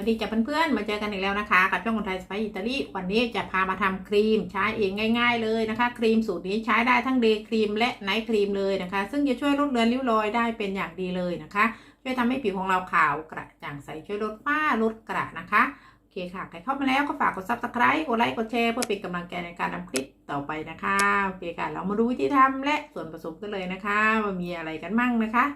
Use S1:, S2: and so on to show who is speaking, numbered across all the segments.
S1: วัสดีจ้ะเพื่อนๆ มาเจอกันอีกแล้วนะคะ กับช่องคนไทยสไปอิตาลีวันนี้จะพามาทำครีมใช้เองง่าย ๆ เลยนะคะ ครีมสูตรนี้ใช้ได้ทั้งเดย์ครีมและไนท์ครีมเลยนะคะ ซึ่งจะช่วยลดเลือนริ้วรอยได้เป็นอย่างดีเลยนะคะ ช่วยทำให้ผิวของเราขาวกระจ่างใสช่วยลดฝ้าลดกระนะคะโอเคค่ะใครเข้ามาแล้วก็ฝากกด subscribe กดไลค์กดแชร์เพื่อเป็นกำลังใจในการทำคลิปต่อไปนะคะโอเคค่ะเรามาดูวิธีทำและส่วนผสมกันเลยนะคะว่ามีอะไรกันมั่งนะคะ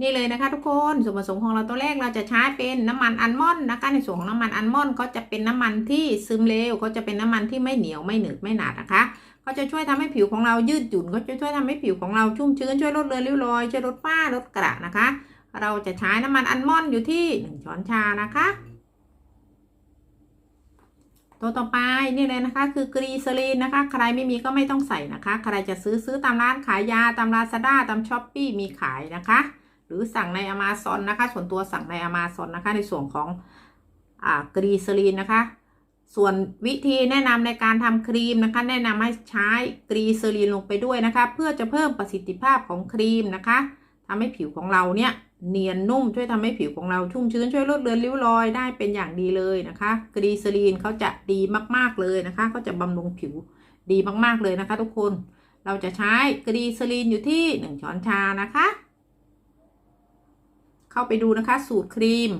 S1: นี่เลยนะคะทุกคนส่วนผสมของเราตัวแรกเราจะใช้เป็นน้ำมันอัลมอนด์นะคะในส่วนของน้ำมันอัลมอนด์ก็จะเป็นน้ำมันที่ซึมเร็วก็จะเป็นน้ำมันที่ไม่เหนียวไม่หนืดไม่หนาดนะคะ ก็จะช่วยทำให้ผิวของเรายืดหยุ่นก็จะช่วยทำให้ผิวของเราชุ่มชื้นช่วยลดเลือนริ้วรอยช่วยลดฝ้าลดกระนะคะ เราจะใช้น้ำมันอัลมอนด์อยู่ที่หนึ่งช้อนชานะคะตัวต่อไปนี่เลยนะคะคือกรีซลีนนะคะ ใครไม่มีก็ไม่ต้องใส่นะคะ ใครจะซื้อซื้อตามร้านขายยาตามลาซาด้าตามช้อปปี้มีขายนะคะ หรือสั่งใน Amazon นะคะ ส่วนตัวสั่งใน Amazon นะคะ ในส่วนของอ่ากรีซลีนนะคะ ส่วนวิธีแนะนำในการทำครีมนะคะ แนะนำให้ใช้กรีซลีนลงไปด้วยนะคะ เพื่อจะเพิ่มประสิทธิภาพของครีมนะคะทำให้ผิวของเราเนี่ยเนียนนุ่มช่วยทำให้ผิวของเราชุ่มชื้นช่วยลดเลือนริ้วรอยได้เป็นอย่างดีเลยนะคะ กรีซลีนเขาจะดีมากๆเลยนะคะเขาจะบำรุงผิวดีมากๆเลยนะคะ ทุกคน เราจะใช้กรีซลีนอยู่ที่ 1 ช้อนชานะคะ เข้าไปดูนะคะ สูตรครีม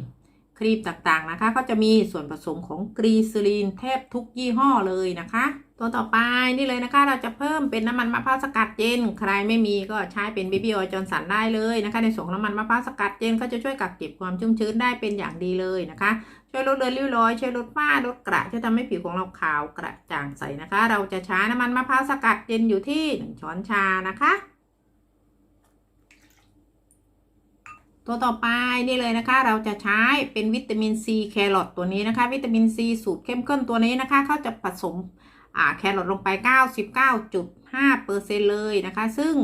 S1: ครีมต่างๆนะคะก็จะมีส่วนผสมของกรีซิลีนแทบทุกยี่ห้อเลยนะคะ ตัวต่อไปนี่เลยนะคะ เราจะเพิ่มเป็นน้ำมันมะพร้าวสกัดเย็น ใครไม่มีก็ใช้เป็นเบบี้ออยล์จอนสันได้เลยนะคะ ในส่วนของน้ำมันมะพร้าวสกัดเย็นก็จะช่วยกักเก็บความชุ่มชื้นได้เป็นอย่างดีเลยนะคะ ช่วยลดเลือนริ้วรอย ช่วยลดฝ้าลดกระช่วยทำให้ผิวของเราขาวกระจ่างใสนะคะ เราจะใช้น้ำมันมะพร้าวสกัดเย็นอยู่ที่หนึ่งช้อนชานะคะ ตัวต่อไปนี่เลยนะคะ เราจะใช้เป็นวิตามินซีแครอทตัวนี้นะคะ วิตามินซีสูตรเข้มข้นตัวนี้นะคะเขาจะผสมแครอทลงไป 99.5%เลยนะคะ ซึ่ง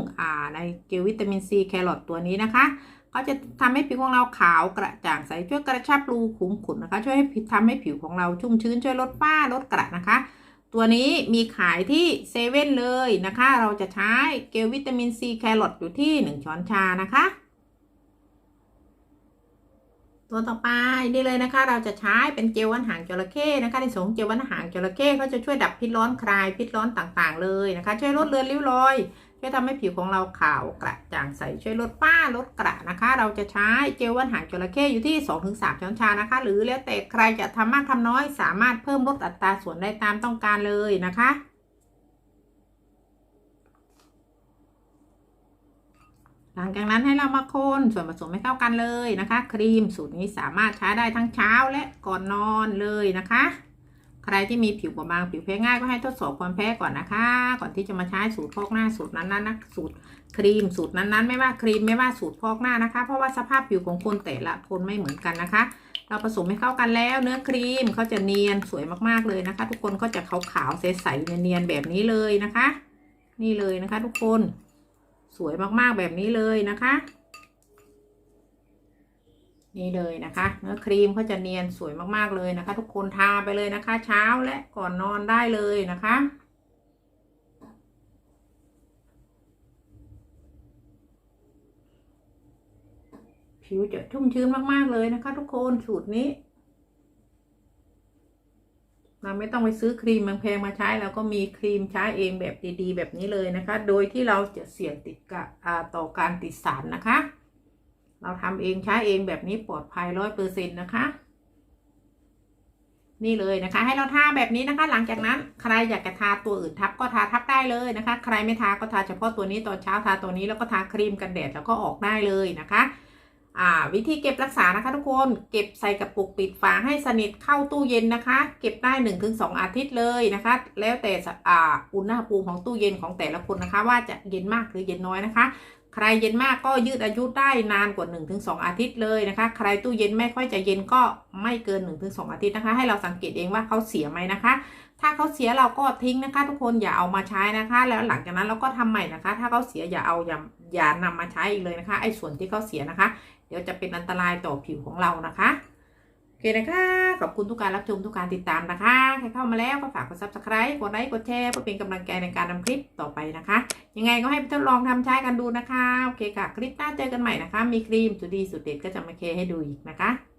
S1: ในเกลวิตามินซีแครอทตัวนี้นะคะก็จะทำให้ผิวของเราขาวกระจ่างใสช่วยกระชับรูขุมขนนะคะ ช่วยให้ผิวทำให้ผิวของเราชุ่มชื้นช่วยลดฝ้าลดกระนะคะ ตัวนี้มีขายที่เซเว่นเลยนะคะ เราจะใช้เกลวิตามินซีแครอทอยู่ที่ 1 ช้อนชานะคะ ตัวต่อไปนี่เลยนะคะ เราจะใช้เป็นเจลวันหางจระเข้นะคะ ในสงเจลวันหางจระเข้เขาจะช่วยดับพิษร้อนคลายพิษร้อนต่างๆ เลยนะคะ ช่วยลดเลือนริ้วรอยช่วยทำให้ผิวของเราขาวกระจ่างใสช่วยลดฝ้าลดกระนะคะ เราจะใช้เจลวันหางจระเข้อยู่ที่ 2-3ช้อนชานะคะ หรือแล้วแต่ใครจะทำมากทำน้อยสามารถเพิ่มลดอัตราส่วนได้ตามต้องการเลยนะคะ หลังจากนั้นให้เรามาคนส่วนผสมให้เข้ากันเลยนะคะ ครีมสูตรนี้สามารถใช้ได้ทั้งเช้าและก่อนนอนเลยนะคะ ใครที่มีผิวบางผิวแพ้ง่ายก็ให้ทดสอบความแพ้ก่อนนะคะ ก่อนที่จะมาใช้สูตรพอกหน้าสูตรนั้นๆนะสูตรครีมสูตรนั้นๆ ไม่ว่าครีมไม่ว่าสูตรพอกหน้านะคะ เพราะว่าสภาพผิวของคนแต่ละคนไม่เหมือนกันนะคะ เราผสมให้เข้ากันแล้ว เนื้อครีมเขาจะเนียนสวยมากๆเลยนะคะ ทุกคนก็จะขาวๆใสๆเนียนๆแบบนี้เลยนะคะ นี่เลยนะคะ ทุกคน สวยมากๆแบบนี้เลยนะคะ นี่เลยนะคะเนื้อครีมเขาจะเนียนสวยมากๆเลยนะคะ ทุกคนทาไปเลยนะคะ เช้าและก่อนนอนได้เลยนะคะผิวจะชุ่มชื้นมากๆเลยนะคะ ทุกคนสูตรนี้ เราไม่ต้องไปซื้อครีมแพงมาใช้เราก็มีครีมใช้เองแบบดีๆ แบบนี้เลยนะคะ โดยที่เราจะเสี่ยงติดกับต่อการติดสารนะคะ เราทำเองใช้เองแบบนี้ปลอดภัยร้อยเปอร์เซ็นต์นะคะ นี่เลยนะคะ ให้เราทาแบบนี้นะคะ หลังจากนั้นใครอยากจะทาตัวอื่นทับก็ทาทับได้เลยนะคะ ใครไม่ทาก็ทาเฉพาะตัวนี้ตอนเช้าทาตัวนี้แล้วก็ทาครีมกันแดดแล้วก็ออกได้เลยนะคะ อ่าวิธีเก็บรักษานะคะทุกคนเก็บใส่กระปุกปิดฝาให้สนิทเข้าตู้เย็นนะคะ เก็บได้ 1-2 อาทิตย์เลยนะคะ แล้วแต่อ่าอุณหภูมิของตู้เย็นของแต่ละคนนะคะ ว่าจะเย็นมากหรือเย็นน้อยนะคะ ใครเย็นมากก็ยืดอายุได้นานกว่า 1-2 อาทิตย์เลยนะคะ ใครตู้เย็นไม่ค่อยจะเย็นก็ไม่เกิน 1-2 อาทิตย์นะคะ ให้เราสังเกตเองว่าเขาเสียไหมนะคะ ถ้าเขาเสียเราก็ทิ้งนะคะ ทุกคนอย่าเอามาใช้นะคะ แล้วหลังจากนั้นเราก็ทำใหม่นะคะ ถ้าเขาเสียอย่าเอาอย่าอย่านำมาใช้อีกเลยนะคะไอ้ส่วนที่เขาเสียนะคะ เดี๋ยวจะเป็นอันตรายต่อผิวของเรานะคะ อเคนะคะ ขอบคุณทุกการรับชมทุกการติดตามนะคะ ใครเข้ามาแล้วก็ฝากกดซับสไคร b e กดไลค์กดแชร์เพื่อเป็นกำลังใจในการทำคลิปต่อไปนะคะ ยังไงก็ให้ทดลองทำใช้กันดูนะคะ โอเคค่ะ คลิปหน้าเจอกันใหม่นะคะ มีครีมสุดดีสุดเด็ดก็จะมาเคให้ดูอีกนะคะ